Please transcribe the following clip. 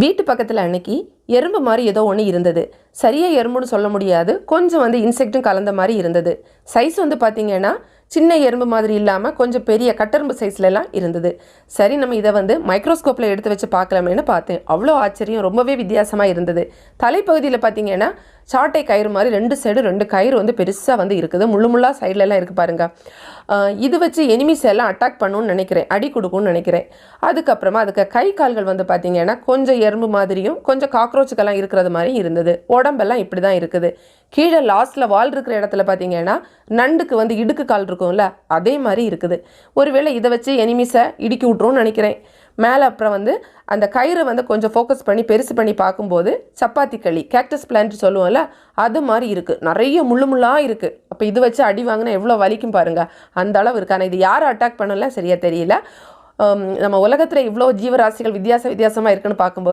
வீட்டு பக்கத்தில் அன்னைக்கு எறும்பு மாதிரி ஏதோ ஒன்று இருந்தது. சரியாக எறும்புன்னு சொல்ல முடியாது. கொஞ்சம் வந்து இன்செக்ட்டும் கலந்த மாதிரி இருந்தது. சைஸ் வந்து பார்த்தீங்கன்னா சின்ன எறும்பு மாதிரி இல்லாமல் கொஞ்சம் பெரிய கட்டெரும்பு சைஸ்லலாம் இருந்தது. சரி நம்ம இதை வந்து மைக்ரோஸ்கோப்பில் எடுத்து வச்சு பார்க்கலாமேன்னு பார்த்தேன். அவ்வளோ ஆச்சரியம் ரொம்பவே வித்தியாசமாக இருந்தது. தலைப்பகுதியில் பார்த்தீங்கன்னா சாட்டை கயிறு மாதிரி ரெண்டு சைடு ரெண்டு கயிறு வந்து பெருசாக வந்து இருக்குது. முள்ளு முள்ளா சைட்லலாம் இருக்குது பாருங்க. இது வச்சு எனிமிஸ் எல்லாம் அட்டாக் பண்ணணும்னு நினைக்கிறேன். அடி கொடுக்கும்னு நினைக்கிறேன். அதுக்கப்புறமா அதுக்கு கை கால்கள் வந்து பார்த்தீங்கன்னா கொஞ்சம் எறும்பு மாதிரியும் கொஞ்சம் காக்ரோச்சுக்கெல்லாம் இருக்கிறது மாதிரி இருந்தது. உடம்பெல்லாம் இப்படி தான் இருக்குது. கீழே லாஸ்ட்டில் வால் இருக்கிற இடத்துல பார்த்தீங்கன்னா நண்டுக்கு வந்து இடுக்கு கால் இருக்கும்ல அதே மாதிரி இருக்குது. ஒருவேளை இதை வச்சு எனிமிஸை இடுக்கி விட்ருன்னு நினைக்கிறேன். மேலே அப்புறம் வந்து அந்த கயிறை வந்து கொஞ்சம் ஃபோக்கஸ் பண்ணி பெருசு பண்ணி பார்க்கும்போது சப்பாத்தி களி கேக்டஸ் பிளான்ட் சொல்லுவோம்ல அது மாதிரி இருக்குது நிறைய முள்ளு முள்ளாக இருக்குது அப்போ இது வச்சு அடி வாங்கினா எவ்வளோ வலிக்கும் பாருங்கள் அந்த அளவு இருக்குது ஆனால் இது யார் அட்டாக் பண்ணல? சரியாக தெரியல. நம்ம உலகத்தில் இவ்வளோ ஜீவராசிகள் வித்தியாச வித்தியாசமாக இருக்குன்னு பார்க்கும்போது